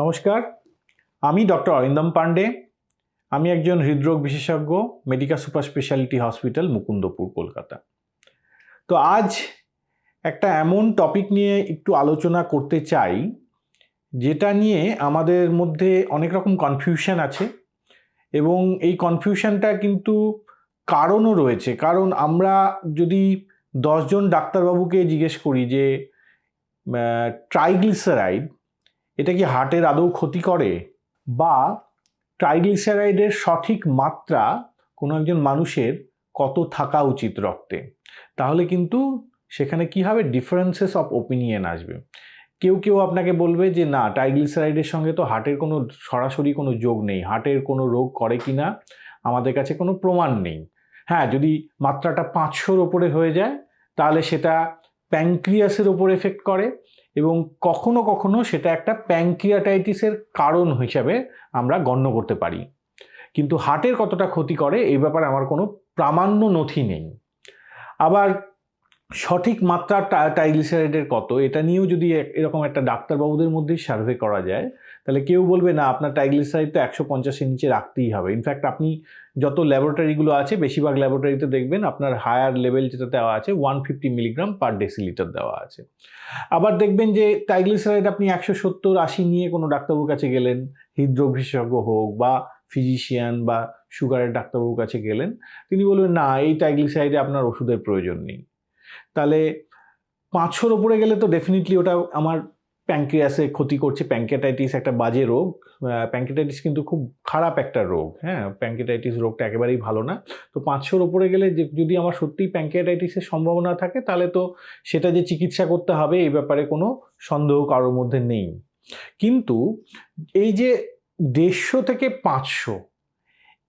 নমস্কার, আমি ডক্টর অরিন্দম পান্ডে আমি একজন হৃদরোগ বিশেষজ্ঞ, Medica super speciality hospital Mukundapur, Kolkata. তো আজ একটা এমন টপিক নিয়ে একটু আলোচনা করতে চাই, যেটা নিয়ে আমাদের মধ্যে অনেক রকম কনফিউশন আছে এবং এই কনফিউশনটা কিন্তু কারণও রয়েছে। কারণ আমরা যদি দশজন ডাক্তারবাবুকে জিজ্ঞেস করি যে ট্রাইগ্লিসারাইড এটা কি হার্টের আদৌ ক্ষতি করে? বা ট্রাইগ্লিসারাইডের সঠিক মাত্রা কোনো একজন মানুষের কত থাকা উচিত রক্তে? তাহলে কিন্তু সেখানে কি হবে? ডিফারেন্সেস অফ ওপিনিয়ন আসবে। কেউ কেউ আপনাকে বলবে যে, না, ট্রাইগ্লিসারাইডের সঙ্গে তো হার্টের কোনো, সরাসরি কোনো যোগ নেই। হার্টের কোনো রোগ করে কি না? আমাদের কাছে কোনো প্রমাণ নেই। হ্যাঁ যদি মাত্রাটা পাঁচশোর ওপরে হয়ে যায়, তাহলে সেটা প্যাঙ্ক্রিয়াসের ওপর এফেক্ট করে। এবং কখনো কখনো সেটা একটা প্যাঙ্ক্রিয়াটাইটিসের কারণ হিসাবে আমরা গণ্য করতে পারি। কিন্তু হার্টের কতটা ক্ষতি করে এই ব্যাপারে আমার কোনো প্রামাণ্য নথি নেই। আবার সঠিক মাত্রা ট্রাইগ্লিসারাইডের কত, এটা নিয়েও যদি এরকম একটা ডাক্তারবাবুদের মধ্যেই সার্ভে করা যায় তাহলে কেউ বলবে, না, আপনার ট্রাইগ্লিসারাইড তো একশো পঞ্চাশের নিচে রাখতেই হবে। ইনফ্যাক্ট আপনি যত ল্যাবরেটরিগুলো আছে, বেশিরভাগ ল্যাবরেটরিতে দেখবেন আপনার হায়ার লেভেল যেটা দেওয়া আছে one fifty milligram per decilitre দেওয়া আছে। আবার দেখবেন যে ট্রাইগ্লিসারাইড আপনি একশো সত্তর, আশি নিয়ে কোনো ডাক্তারবাবুর কাছে গেলেন, হৃদরোগ বিশেষজ্ঞ হোক বা ফিজিশিয়ান বা সুগারের ডাক্তারবাবুর কাছে গেলেন, তিনি বলবেন, না, এই ট্রাইগ্লিসারাইডে আপনার ওষুধের প্রয়োজন নেই। তাহলে পাঁচশোর ওপরে গেলে তো ডেফিনেটলি ওটা আমার প্যাঙ্ক্রিয়াসে ক্ষতি করছে প্যাঙ্কেটাইটিস একটা বাজে রোগ। প্যাঙ্কেটাইটিস কিন্তু খুব খারাপ একটা রোগ হ্যাঁ? প্যাঙ্কেটাইটিস রোগটা একেবারেই ভালো না। তো পাঁচশোর ওপরে গেলে যে, যদি আমার সত্যিই প্যাঙ্কেটাইটিসের সম্ভাবনা থাকে, তাহলে তো সেটা যে চিকিৎসা করতে হবে, এই ব্যাপারে কোনো সন্দেহ কারোর মধ্যে নেই। কিন্তু এই যে দেড়শো থেকে পাঁচশো,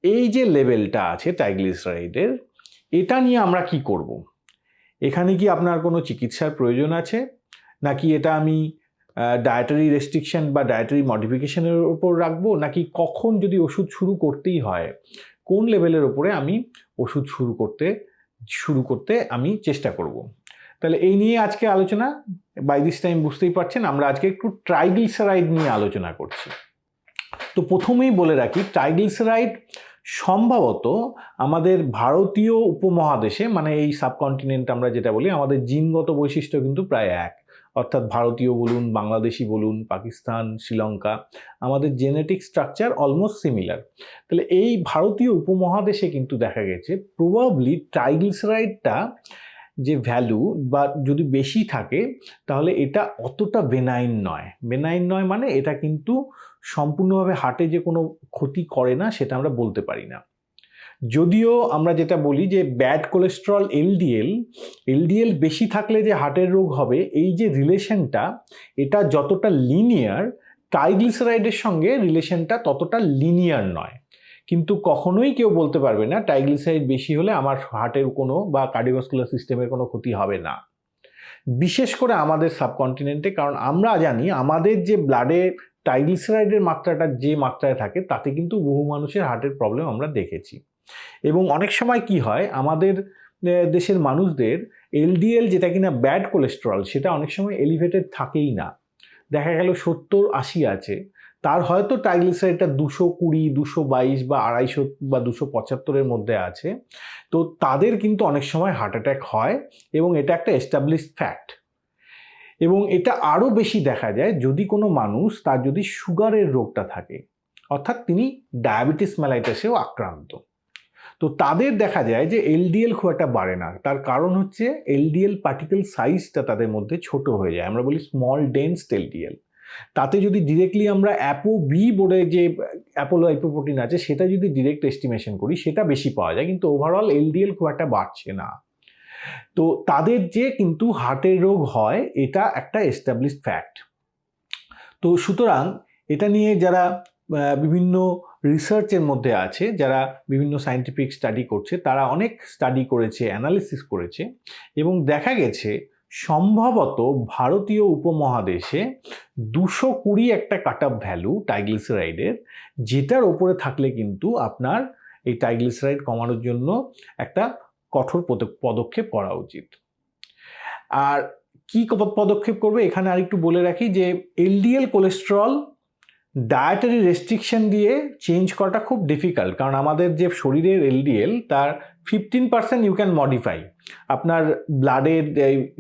এই যে লেভেলটা আছে ট্রাইগ্লিসারাইডের, এটা নিয়ে আমরা কি করব। এখানে কি আপনার কোনো চিকিৎসার প্রয়োজন আছে? নাকি এটা আমি ডায়েটারি রেস্ট্রিকশন বা ডায়েটারি মডিফিকেশনের ওপর রাখব? নাকি কখন যদি ওষুধ শুরু করতেই হয়, কোন লেভেলের ওপরে আমি ওষুধ শুরু করতে শুরু করতে আমি চেষ্টা করব। তাহলে এই নিয়ে আজকে আলোচনা বাই দিস টাইম বুঝতেই পারছেন, আমরা আজকে একটু ট্রাইগ্লিসারাইড নিয়ে আলোচনা করছি। তো প্রথমেই বলে রাখি ট্রাইগ্লিসারাইড সম্ভবত আমাদের ভারতীয় উপমহাদেশে মানে এই সাবকন্টিনেন্ট আমরা যেটা বলি, আমাদের জিনগত বৈশিষ্ট্য কিন্তু প্রায় এক। অর্থাৎ ভারতীয় বলুন, বাংলাদেশি বলুন, পাকিস্তান, শ্রীলঙ্কা, আমাদের জেনেটিক স্ট্রাকচার অলমোস্ট সিমিলার তাহলে এই ভারতীয় উপমহাদেশে কিন্তু দেখা গেছে প্রবাবলি ট্রাইগ্লিসারাইডটা যে ভ্যালু বা যদি বেশি থাকে, তাহলে এটা অতটা বেনাইন নয়। বেনাইন নয় মানে এটা কিন্তু সম্পূর্ণভাবে হাটে যে কোনো ক্ষতি করে না, সেটা আমরা বলতে পারি না। যদিও আমরা যেটা বলি যে ব্যাড কোলেস্ট্রল এলডিএল এলডিএল বেশি থাকলে যে হার্টের রোগ হবে, এই যে রিলেশনটা, এটা যতটা লিনিয়ার, ট্রাইগ্লিসারাইডের সঙ্গে রিলেশনটা ততটা লিনিয়ার নয়। কিন্তু কখনোই কেউ বলতে পারবে না, ট্রাইগ্লিসারাইড বেশি হলে আমার হার্টের কোনো বা কার্ডিওভাস্কুলার সিস্টেমের কোনো ক্ষতি হবে না। বিশেষ করে আমাদের সাবকন্টিনেন্টে, কারণ আমরা জানি আমাদের যে ব্লাডে ট্রাইগ্লিসারাইডের মাত্রাটা যে মাত্রায় থাকে, তাতে কিন্তু বহু মানুষের হার্টের প্রবলেম আমরা দেখেছি। এবং অনেক সময় কি হয়, আমাদের দেশের মানুষদের এলডিএল যেটা কিনা ব্যাড কোলেস্ট্রল, সেটা অনেক সময় এলিভেটেড থাকেই না। দেখা গেল সত্তর আশি আছে, তার হয়তো ট্রাইগ্লিসারাইডটা দুশো কুড়ি, দুশো বাইশ বা আড়াইশো বা দুশো পঁচাত্তরের মধ্যে আছে। তো তাদের কিন্তু অনেক সময় হার্ট অ্যাটাক হয় এবং এটা একটা এস্টাবলিশড ফ্যাক্ট। এবং এটা আরও বেশি দেখা যায়, যদি কোনো মানুষ তার যদি সুগারের রোগটা থাকে, অর্থাৎ তিনি ডায়াবেটিস ম্যালাইটাসেও আক্রান্ত। তো তাদের দেখা যায় যে এলডিএল খুব একটা বাড়ে না। তার কারণ হচ্ছে এলডিএল পার্টিকেল সাইজটা তাদের মধ্যে ছোট হয়ে যায়। আমরা বলি স্মল ডেন্স এলডিএল। তাতে যদি ডিরেক্টলি আমরা অ্যাপো বি বোর্ডে যে অ্যাপোলো হাইপোপ্রোটিন আছে, সেটা যদি ডিরেক্ট এস্টিমেশন করি, সেটা বেশি পাওয়া যায়। কিন্তু ওভারঅল এলডিএল খুব একটা বাড়ছে না। তো তাদের যে কিন্তু হার্টের রোগ হয়, এটা একটা এস্টাবলিশড ফ্যাক্ট তো সুতরাং এটা নিয়ে যারা বিভিন্ন রিসার্চের মধ্যে আছে, যারা বিভিন্ন সায়েন্টিফিক স্টাডি করছে, তারা অনেক স্টাডি করেছে অ্যানালিসিস করেছে এবং দেখা গেছে সম্ভবত ভারতীয় উপমহাদেশে দুশো কুড়ি একটা কাট অফ ভ্যালু টাইগ্লিসারাইডের যেটার ওপরে থাকলে কিন্তু আপনার এই টাইগ্লিসারাইড কমানোর জন্য একটা কঠোর পদক্ষেপ করা উচিত। আর কি পদক্ষেপ করবে? এখানে আরেকটু বলে রাখি যে এলডিএল কোলেস্ট্রল ডায়েটারি রেস্ট্রিকশন দিয়ে চেঞ্জ করাটা খুব ডিফিকাল্ট কারণ আমাদের যে শরীরের এলডিএল তার fifteen percent you can modify আপনার ব্লাডের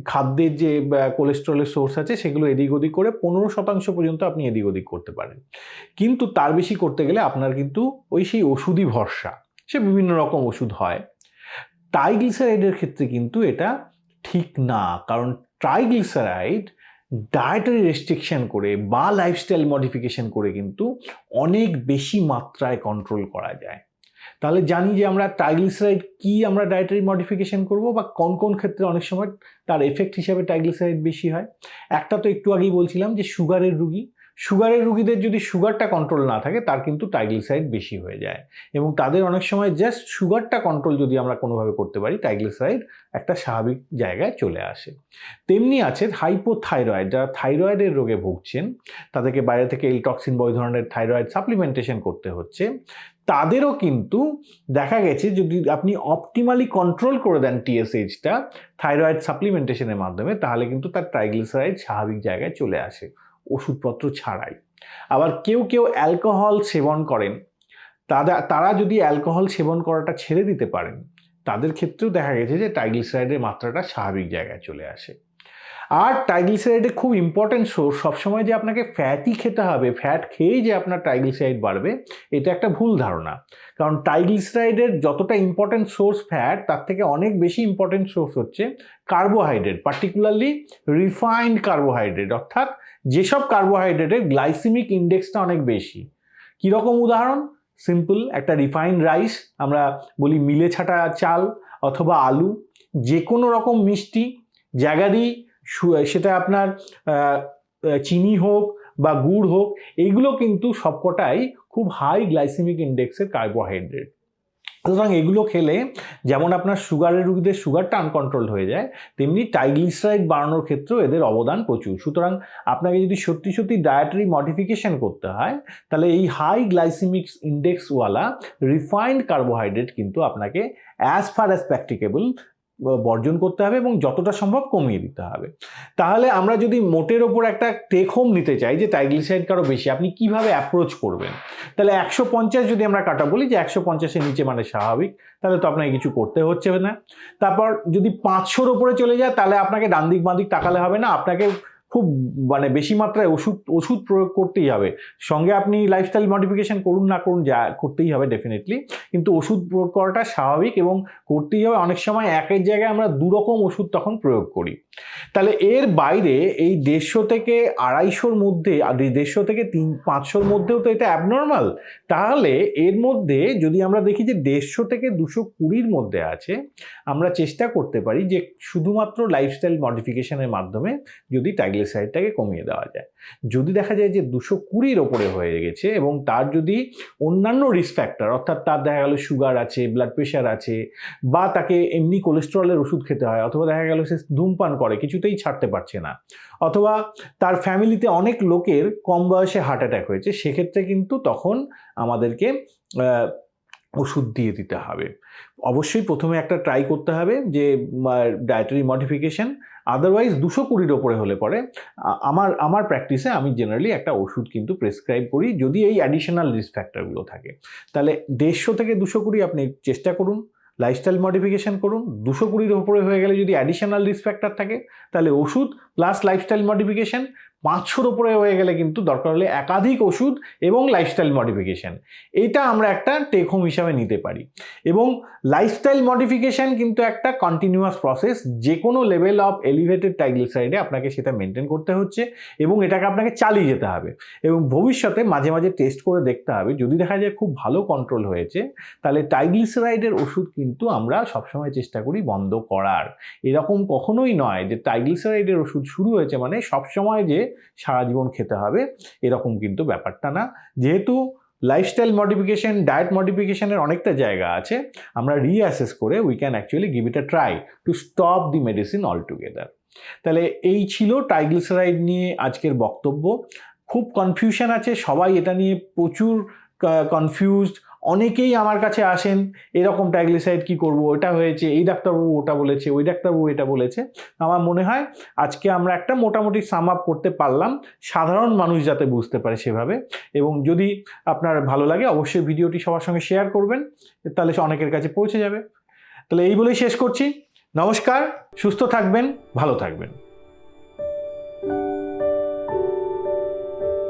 খাদ্যের যে কোলেস্ট্রলের সোর্স আছে, সেগুলো এদিক ওদিক করে পনেরো শতাংশ পর্যন্ত আপনি এদিক ওদিক করতে পারেন। কিন্তু তার বেশি করতে গেলে আপনার কিন্তু ওই সেই ওষুধই ভরসা। সে বিভিন্ন রকম ওষুধ হয়। ট্রাইগ্লিসারাইডের ক্ষেত্রে কিন্তু এটা ঠিক না, কারণ ট্রাইগ্লিসারাইড ডায়েটারি রেস্ট্রিকশান করে বা লাইফস্টাইল মডিফিকেশান করে কিন্তু অনেক বেশি মাত্রায় কন্ট্রোল করা যায়। তাহলে জানি যে আমরা ট্রাইগ্লিসারাইড কি আমরা ডায়েটারি মডিফিকেশান করব বা কোন কোন ক্ষেত্রে অনেক সময় তার এফেক্ট হিসাবে ট্রাইগ্লিসারাইড বেশি হয়। একটা তো একটু আগেই বলছিলাম যে সুগারের রুগী সুগারের রুগীদের যদি সুগারটা কন্ট্রোল না থাকে, তার কিন্তু ট্রাইগ্লিসারাইড বেশি হয়ে যায়। এবং তাদের অনেক সময় জাস্ট সুগারটা কন্ট্রোল যদি আমরা কোনোভাবে করতে পারি ট্রাইগ্লিসারাইড একটা স্বাভাবিক জায়গায় চলে আসে। তেমনি আছে হাইপোথাইরয়েড যারা থাইরয়েডের রোগে ভুগছেন, তাদেরকে বাইরে থেকে এলটক্সিন বই ধরনের থাইরয়েড সাপ্লিমেন্টেশন করতে হচ্ছে। তাদেরও কিন্তু দেখা গেছে যদি আপনি অপটিমালি কন্ট্রোল করে দেন টিএসএইচটা থাইরয়েড সাপ্লিমেন্টেশনের মাধ্যমে, তাহলে কিন্তু তার ট্রাইগ্লিসারাইড স্বাভাবিক জায়গায় চলে আসে। ওষুধপত্র ছাড়াই। আবার কেউ কেউ অ্যালকোহল সেবন করেন। তারা তারা যদি অ্যালকোহল সেবন করাটা ছেড়ে দিতে পারেন, তাদের ক্ষেত্রেও দেখা গেছে যে ট্রাইগ্লিসারাইডের মাত্রাটা স্বাভাবিক জায়গায় চলে আসে। আর ট্রাইগ্লিসারাইডের খুব ইম্পর্টেন্ট সোর্স সবসময় যে আপনাকে ফ্যাটই খেতে হবে ফ্যাট খেয়েই যে আপনার ট্রাইগ্লিসারাইড বাড়বে, এটা একটা ভুল ধারণা। কারণ ট্রাইগ্লিসারাইডের যতটা ইম্পর্টেন্ট সোর্স ফ্যাট তার থেকে অনেক বেশি ইম্পর্টেন্ট সোর্স হচ্ছে কার্বোহাইড্রেট পার্টিকুলারলি রিফাইন্ড কার্বোহাইড্রেট অর্থাৎ যেসব কার্বোহাইড্রেটের গ্লাইসিমিক ইন্ডেক্সটা অনেক বেশি। কীরকম উদাহরণ? সিম্পল একটা রিফাইন্ড রাইস আমরা বলি মিলে ছাটা চাল অথবা আলু যে কোনো রকম মিষ্টি জাগারি সেটা আপনার চিনি হোক বা গুড় হোক এইগুলো কিন্তু সবকটাই খুব হাই গ্লাইসেমিক ইন্ডেক্সের কার্বোহাইড্রেট সুতরাং এগুলো খেলে যেমন আপনার সুগারের রুগীদের সুগারটা আনকন্ট্রোল হয়ে যায়, তেমনি টাইগ্লিসাইড বাড়ানোর ক্ষেত্রেও এদের অবদান প্রচুর। সুতরাং আপনাকে যদি সত্যি সত্যি ডায়েটারি মডিফিকেশন করতে হয়, তাহলে এই হাই গ্লাইসিমিক্স ইন্ডেক্সওয়ালা রিফাইন্ড কার্বোহাইড্রেট কিন্তু আপনাকে অ্যাজ ফার অ্যাজ প্র্যাকটিকেবল বর্জন করতে হবে এবং যতটা সম্ভব কমিয়ে দিতে হবে। তাহলে আমরা যদি মোটের ওপর একটা টেক হোম নিতে চাই যে ট্রাইগ্লিসাইড কারও বেশি, আপনি কীভাবে অ্যাপ্রোচ করবেন? তাহলে একশো পঞ্চাশ যদি আমরা কাটা বলি যে একশো পঞ্চাশের নিচে মানে স্বাভাবিক, তাহলে তো আপনাকে কিছু করতে হচ্ছে না। তারপর যদি পাঁচশোর ওপরে চলে যায়, তাহলে আপনাকে ডান দিক বাঁ দিক তাকালে হবে না, আপনাকে খুব মানে বেশি মাত্রায় ওষুধ ওষুধ প্রয়োগ করতেই হবে। সঙ্গে আপনি লাইফস্টাইল মডিফিকেশন করুন না করুন, যা করতেই হবে ডেফিনেটলি কিন্তু ওষুধ প্রয়োগ করাটা স্বাভাবিক এবং করতেই হবে। অনেক সময় একের জায়গায় আমরা দুরকম ওষুধ তখন প্রয়োগ করি। তাহলে এর বাইরে এই দেড়শো থেকে আড়াইশোর মধ্যে দেড়শো থেকে তিন, পাঁচশোর মধ্যেও তো এটা অ্যাবনর্মাল তাহলে এর মধ্যে যদি আমরা দেখি যে দেড়শো থেকে দুশো কুড়ির মধ্যে আছে, আমরা চেষ্টা করতে পারি যে শুধুমাত্র লাইফস্টাইল মডিফিকেশনের মাধ্যমে যদি ট্রাইগ্লিসাইডটাকে কমিয়ে দেওয়া যায়। যদি দেখা যায় যে দুশো কুড়ির ওপরে হয়ে গেছে এবং তার যদি অন্যান্য রিস্ক ফ্যাক্টর অর্থাৎ তার দেখা গেল সুগার আছে ব্লাড প্রেশার আছে, বা তাকে এমনি কোলেস্ট্রলের ওষুধ খেতে হয়, অথবা দেখা গেল সে ধূমপান করে, কিছুতেই ছাড়তে পারছে না, অথবা তার ফ্যামিলিতে অনেক লোকের কম বয়সে হার্ট অ্যাটাক হয়েছে, সেক্ষেত্রে কিন্তু তখন আমাদেরকে ওষুধ দিয়ে দিতে হবে। অবশ্যই প্রথমে একটা ট্রাই করতে হবে যে ডায়েটারি মডিফিকেশন আদারওয়াইজ দুশো কুড়ির ওপরে হলে পরে আমার আমার প্র্যাকটিসে আমি জেনারেলি একটা ওষুধ কিন্তু প্রেসক্রাইব করি যদি এই অ্যাডিশনাল রিস্ক ফ্যাক্টরগুলো থাকে। তাহলে দেড়শো থেকে দুশো কুড়ি আপনি চেষ্টা করুন লাইফস্টাইল মডিফিকেশন করুন, দুশো কুড়ির ওপরে হয়ে গেলে যদি অ্যাডিশনাল রিস্ক ফ্যাক্টর থাকে, তাহলে ওষুধ প্লাস লাইফস্টাইল মডিফিকেশন পাঁচশোর ওপরে হয়ে গেলে কিন্তু দরকার হলে একাধিক ওষুধ এবং লাইফস্টাইল মডিফিকেশান এইটা আমরা একটা টেক হোম হিসাবে নিতে পারি। এবং লাইফস্টাইল মডিফিকেশান কিন্তু একটা কন্টিনিউয়াস প্রসেস যে কোনো লেভেল অফ এলিভেটেড ট্রাইগ্লিসারাইডে আপনাকে সেটা মেনটেন করতে হচ্ছে এবং এটাকে আপনাকে চালিয়ে যেতে হবে। এবং ভবিষ্যতে মাঝে মাঝে টেস্ট করে দেখতে হবে। যদি দেখা যায় খুব ভালো কন্ট্রোল হয়েছে, তাহলে ট্রাইগ্লিসারাইডের ওষুধ কিন্তু আমরা সবসময় চেষ্টা করি বন্ধ করার। এরকম কখনোই নয় যে ট্রাইগ্লিসারাইডের ওষুধ শুরু হয়েছে মানে সবসময় যে সারা জীবন খেতে হবে, এরকম কিন্তু ব্যাপারটা না। যেহেতু লাইফস্টাইল মডিফিকেশন ডায়েট মডিফিকেশনের অনেকটা জায়গা আছে, আমরা রিঅ্যাসেস করে we can actually give it a try to stop the medicine altogether তাহলে এই ছিল ট্রাইগ্লিসারাইড নিয়ে আজকের বক্তব্য। খুব কনফিউশন আছে, সবাই এটা নিয়ে প্রচুর কনফিউজড অনেকেই আমার কাছে আসেন, এরকম ট্রাইগ্লিসারাইড কি করব? এটা হয়েছে, এই ডাক্তারবাবু ওটা বলেছে, ওই ডাক্তারবাবু এটা বলেছে। আমার মনে হয় আজকে আমরা একটা মোটামুটি সাম আপ করতে পারলাম, সাধারণ মানুষ যাতে বুঝতে পারে সেভাবে। এবং যদি আপনার ভালো লাগে, অবশ্যই ভিডিওটি সবার সঙ্গে শেয়ার করবেন, তাহলে অনেকের কাছে পৌঁছে যাবে। তাহলে এই বলেই শেষ করছি। নমস্কার, সুস্থ থাকবেন, ভালো থাকবেন।